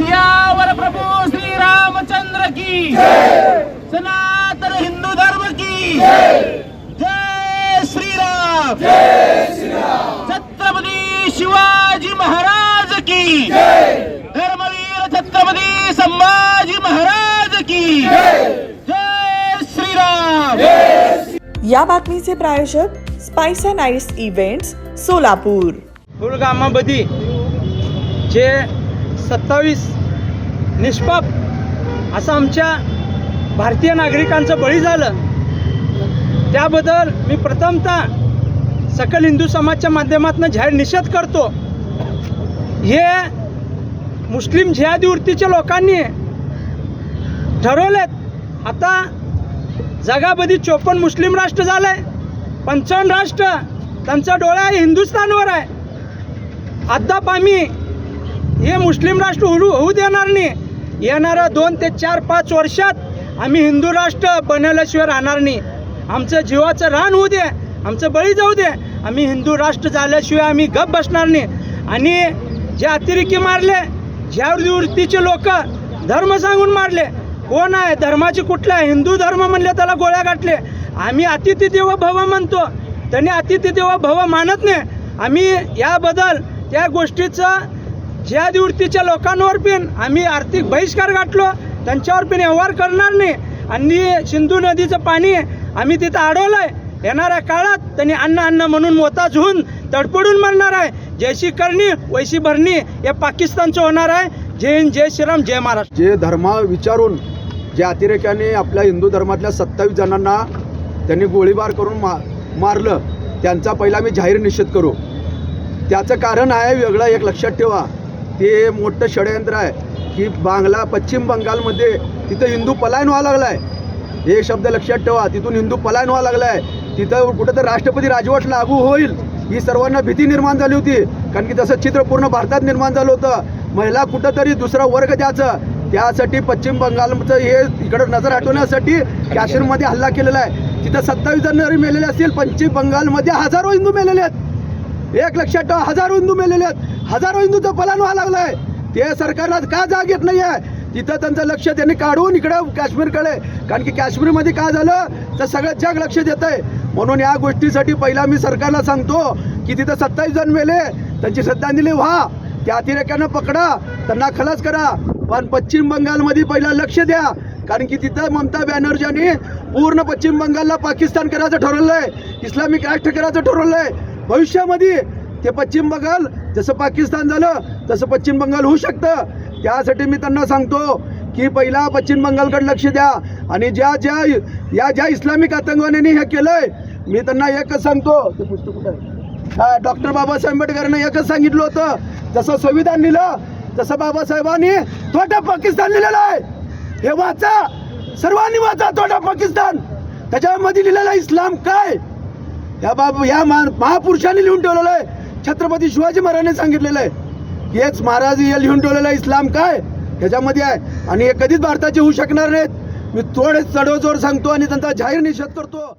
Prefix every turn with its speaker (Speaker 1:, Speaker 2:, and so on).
Speaker 1: सियावर प्रभू श्री रामचंद्र की सनातन हिंदू धर्म की जय। श्रीराम। छत्रपती शिवाजी महाराज की धर्मवीर छत्रपती संभाजी महाराज की जय। श्रीराम।
Speaker 2: या बातमीचे प्रायोजक spice and ice events Solapur.
Speaker 3: पुलगामामध्ये जे सत्तावीस. निष्पाप. असं आमच्या भारतीय नागरिकांचं बळी झालं. त्याबद्दल मी प्रथमतः सकल हिंदू समाजच्या माध्यमातून जाहीर निषेध करतो. हे मुस्लिम जिहादीवृत्तीच्या लोकांनी ठरवलेत. आता जगामध्ये चोपन्न मुस्लिम राष्ट्र झालंय. पंचावन्न राष्ट्र त्यांचा डोळा हिंदुस्थानवर आहे. अद्याप आम्ही हे मुस्लिम राष्ट्र होऊ होऊ देणार नाही. येणाऱ्या दोन ते चार पाच वर्षात आम्ही हिंदू राष्ट्र बनवल्याशिवाय राहणार नाही. आमचं जीवाचं रान होऊ दे आमचं बळी जाऊ दे. आम्ही हिंदू राष्ट्र झाल्याशिवाय आम्ही गप बसणार नाही. आणि जे अतिरेकी मारले ज्या वृत्तीचे लोक धर्म सांगून मारले कोण आहे? धर्माची कुठला आहे? हिंदू धर्म म्हणले त्याला गोळ्या गाठले आम्ही अतिथी देव भव म्हणतो. त्यांनी अतिथी देव भव मानत नाही. आम्ही याबद्दल त्या गोष्टीचं ज्या वृत्तीच्या लोकांवर पण आम्ही आर्थिक बहिष्कार गाठलो त्यांच्यावर पण व्यवहार करणार नाही. आणि सिंधू नदीचं पाणी आम्ही तिथं अडवलंय. येणाऱ्या काळात त्यांनी अन्न अन्न म्हणून मोताज होऊन तडपडून मरणार आहे. जैशी करणी वैशी भरणी हे पाकिस्तानचं होणार आहे. जय हिंद जय श्रीराम जय महाराष्ट्र.
Speaker 4: जे धर्म विचारून जे अतिरेक्याने आपल्या हिंदू धर्मातल्या सत्तावीस जणांना त्यांनी गोळीबार करून मा मारलं त्यांचा पहिला मी जाहीर निषेध करू. त्याचं कारण आहे वेगळं एक लक्षात ठेवा. ते मोठं षडयंत्र आहे की बांगला पश्चिम बंगालमध्ये तिथं हिंदू पलायन व्हायला लागला आहे हे शब्द लक्षात ठेवा तिथून हिंदू पलायन व्हायला लागला आहे तिथं कुठंतरी राष्ट्रपती राजवट लागू होईल ही सर्वांना भीती निर्माण झाली होती. कारण की तसं चित्र पूर्ण भारतात निर्माण झालं होतं महिला कुठंतरी दुसरा वर्ग द्यायचं त्यासाठी पश्चिम बंगालचं हे इकडं नजर हटवण्यासाठी काश्मीरमध्ये हल्ला केलेला आहे. तिथं सत्तावीस जणांनी मेलेले असतील पश्चिम बंगालमध्ये हजारो हिंदू मेलेले आहेत. एक लक्षात ठेवा हजारो हिंदू मेलेले आहेत. हजारो हिंदूचं पलान व्हायला लागलंय. ते सरकारला का जाग येत नाही आहे तिथं त्यांचं लक्ष त्यांनी काढून इकडं काश्मीरकडे. कारण की काश्मीरमध्ये काय झालं? तर सगळं जग लक्ष देत आहे म्हणून या गोष्टीसाठी पहिला मी सरकारला सांगतो की तिथं सत्तावीस जण मेले. त्यांची श्रद्धांजली व्हा. त्या अतिरेक्यांना पकडा. त्यांना खलास करा. पण पश्चिम बंगालमध्ये पहिला लक्ष द्या. कारण की तिथं ममता बॅनर्जींनी पूर्ण पश्चिम बंगालला पाकिस्तान करायचं ठरवलं आहे इस्लामिक राष्ट्र करायचं ठरवलं आहे भविष्यामध्ये ते पश्चिम बंगाल जसं पाकिस्तान झालं तसं पश्चिम बंगाल होऊ शकतं. त्यासाठी मी त्यांना सांगतो की पहिला पश्चिम बंगालकडे लक्ष द्या. आणि ज्या ज्या या ज्या इस्लामिक आतंकवाद्यांनी हे केलंय मी त्यांना एकच सांगतो. ते पुस्तक कुठं आहे? डॉक्टर बाबासाहेब आंबेडकरांना एकच सांगितलं होतं. जसं संविधान लिहिलं तसं बाबासाहेबांनी तोटा पाकिस्तान लिहिलेला आहे. हे वाचा. सर्वांनी वाचा थोडा पाकिस्तान. त्याच्यामध्ये लिहिलेला इस्लाम काय? या बाब या महापुरुषांनी लिहून ठेवलेलं आहे. छत्रपती शिवाजी महाराजांनी सांगितलेलं आहे हेच महाराज हे लिहून ठेवलेलं आहे इस्लाम काय? ह्याच्यामध्ये आहे. आणि हे कधीच भारताचे होऊ शकणार नाहीत. मी थोडे चढवजोर सांगतो आणि त्यांचा जाहीर निषेध करतो.